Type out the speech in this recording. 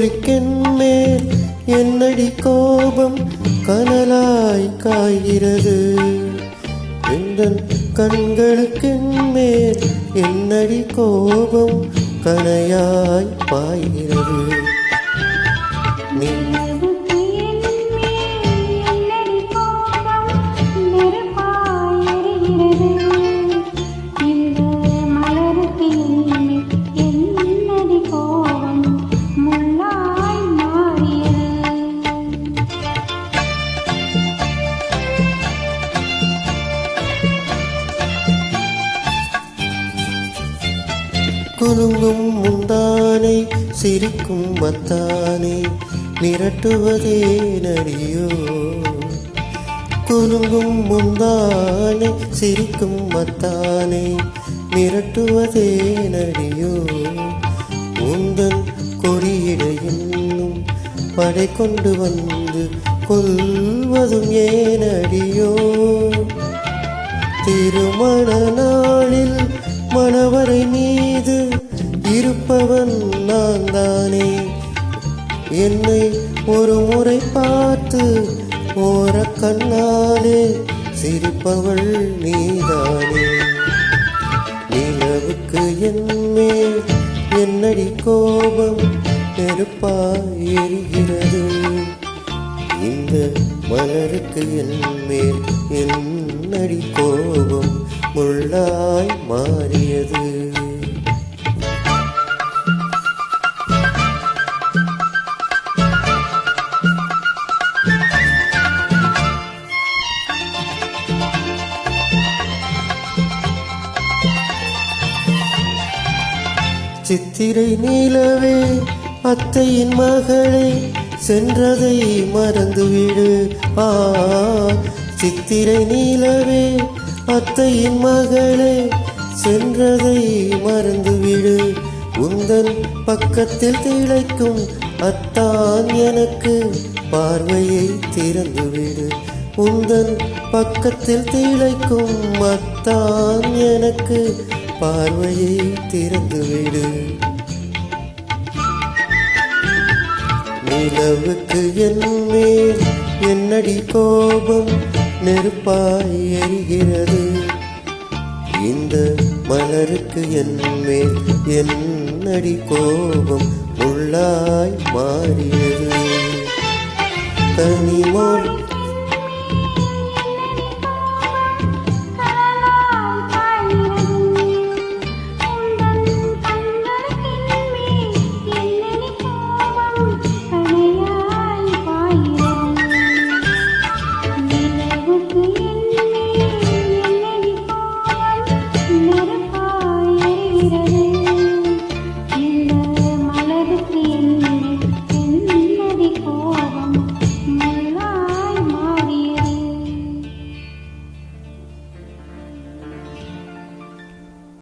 கனிமொழிக்கென் என்னடி கோபம்? கனலாய் காய்கிறது. இந்த கண்களுக்கென் என்னடி கோபம்? கனையாய் பாய்கிறது. நீ குலுங்கும் முந்தானை சிரிக்கும் மத்தானை மிரட்டுவதே நடியோ குலுங்கும் முந்தானை சிரிக்கும் மத்தானை மிரட்டுவதே நடியோ உந்தன் கொடியிட இன்னும் படை கொண்டு வந்து கொள்வதும் ஏனடியோ திருமண இருப்பவன் நான் தானே. என்னை ஒரு முறை பார்த்து ஓர கண்ணாலே சிரிப்பவள் நீதானே. நிலவுக்கு என்மேல் என்னடி கோபம்? நெருப்பாய் எரிகிறது. இந்த மலருக்கு என் என்னடி கோபம்? முள்ளாய் மாறியது. சித்திரை நீலவே அத்தையின் மகளே சென்றதை மறந்துவிடு. ஆ சித்திரை நீலவே அத்தையின் மகளே சென்றதை மறந்துவிடு. உந்தன் பக்கத்தில் திளைக்கும் அத்தான் எனக்கு பார்வையை திறந்துவிடு. உந்தன் பக்கத்தில் திளைக்கும் அத்தான் எனக்கு பார்வையை திறந்துவிடு நிலவுக்கு என் என்னடி கோபம் நெருப்பாய் எரிகிறது. இந்த மலருக்கு என்மேல் என்னடி கோபம் உள்ளாய் மாறியது. கனிமோல்